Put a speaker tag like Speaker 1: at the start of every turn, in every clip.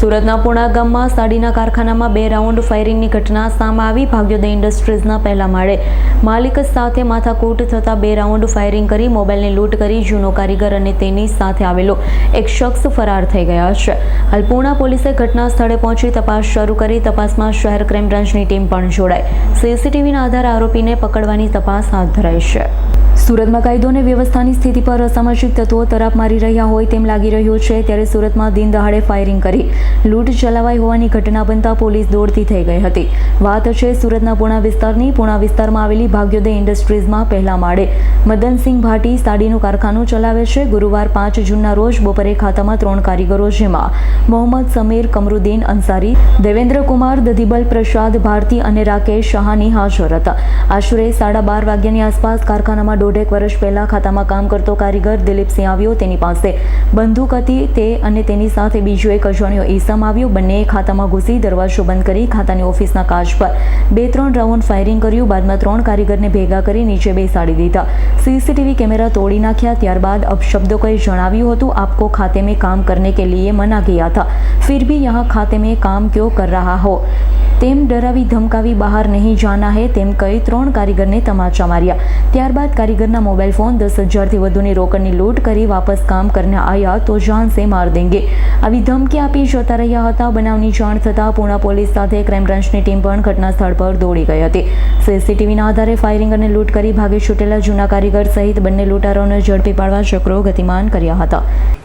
Speaker 1: સુરતના પુણા ગામમાં સાડીના કારખાનામાં બે રાઉન્ડ ફાયરિંગની ઘટના સામે આવી. ભાગ્યોદય ઇન્ડસ્ટ્રીઝના પહેલા માળે માલિક સાથે માથાકૂટ થતા બે રાઉન્ડ ફાયરિંગ કરી મોબાઈલને લૂંટ કરી જૂનો કારીગર અને તેની સાથે આવેલો એક શખ્સ ફરાર થઈ ગયા છે. હાલ પુણા પોલીસે ઘટના સ્થળે પહોંચી તપાસ શરૂ કરી. તપાસમાં શહેર ક્રાઇમ બ્રાન્ચની ટીમ પણ જોડાઈ. સીસીટીવીના આધારે આરોપીને પકડવાની તપાસ હાથ ધરાઈ છે. સુરતમાં કાયદો અને વ્યવસ્થાની સ્થિતિ પર અસામાજિક તત્વો તરાપ મારી રહ્યા હોય તેમ લાગી રહ્યું છે, ત્યારે સુરતમાં દિન દહાડે ફાયરિંગ કરી. લૂંટ ચલાવાઈ હોવાની ઘટના બનતા પોલીસ દોડતી થઈ ગઈ હતી. વાત છે સુરતના પુણા વિસ્તારની. પુણા વિસ્તારમાં આવેલી ભાગ્યોદય ઇન્ડસ્ટ્રીઝમાં પહેલા માળે. મદનસિંહ ભાટી સાડીનું કારખાનું ચલાવે છે. ગુરુવાર પાંચ જૂનના રોજ બપોરે ખાતામાં ત્રણ કારીગરો જેમાં મોહમ્મદ સમીર, કમરુદ્દીન અંસારી, દેવેન્દ્ર કુમાર, દધીબલ પ્રસાદ ભારતી અને રાકેશ શાહાની હાજર હતા. આશરે સાડા બાર વાગ્યાની આસપાસ કારખાનામાં દોઢેક વર્ષ પહેલાં ખાતામાં કામ કરતો કારીગર દિલીપસિંહ આવ્યો તેની પાસે. બંદૂક હતી તે અને તેની સાથે બીજો એક અજાણ્યો ઈસમ આવ્યો. બંનેએ ખાતામાં ઘૂસી દરવાજો બંધ કરી ખાતાની ઓફિસના કાચ પર બે ત્રણ રાઉન્ડ ફાયરિંગ કર્યું. બાદમાં ત્રણ કારીગરને ભેગા કરી નીચે બેસાડી દીધા. સીસીટીવી કેમેરા તોડી નાખ્યા. ત્યારબાદ અપશબ્દો કહી જણાવ્યું હતું? આપકો ખાતે મેં કામ કરને કે લીએ મના ગયા થા. ફિર ભી યહાં ખાતે મેં કામ ક્યો કર રહા હો? તેમ ડરાવી ધમકાવી બહાર નહીં જાના હે તેમ કહી ત્રણ કારીગરને તમાચા માર્યા. ત્યારબાદ કારીગરના મોબાઈલ ફોન દસ હજારથી વધુની રોકડની લૂંટ કરી વાપસ કામ કરને આયા તો જાન સે માર દેંગે. આવી ધમકી આપી જતા રહ્યા હતા. બનાવની જાણ થતાં પુણા પોલીસ સાથે ક્રાઇમ બ્રાન્ચની ટીમ પણ ઘટના સ્થળ પર દોડી ગઈ હતી. સીસીટીવીના આધારે ફાયરિંગ અને લૂંટ કરી ભાગી છૂટેલા જૂના કારીગર સહિત બંને લૂંટારોને ઝડપી પાડવા ચક્રો ગતિમાન કર્યા હતા.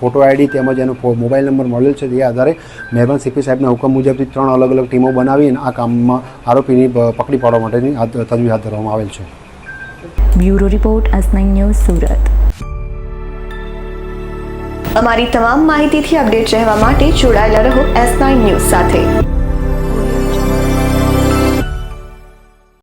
Speaker 2: ફોટો આઈડી તેમજ એનો મોબાઈલ નંબર મળેલ છે તે આધારે મહેરબાન સીપી સાહેબના હુકમ મુજબથી ત્રણ અલગ અલગ ટીમો બનાવીને આ કામમાં આરોપીની પકડી પાડવા માટેની તજવીજ હાથ ધરવામાં આવેલ છે.
Speaker 1: Bureau report S news Surat.
Speaker 3: અમારી તમામ માહિતીથી અપડેટ રહેવા માટે જોડાયેલા રહો એસ ન્યૂઝ સાથે.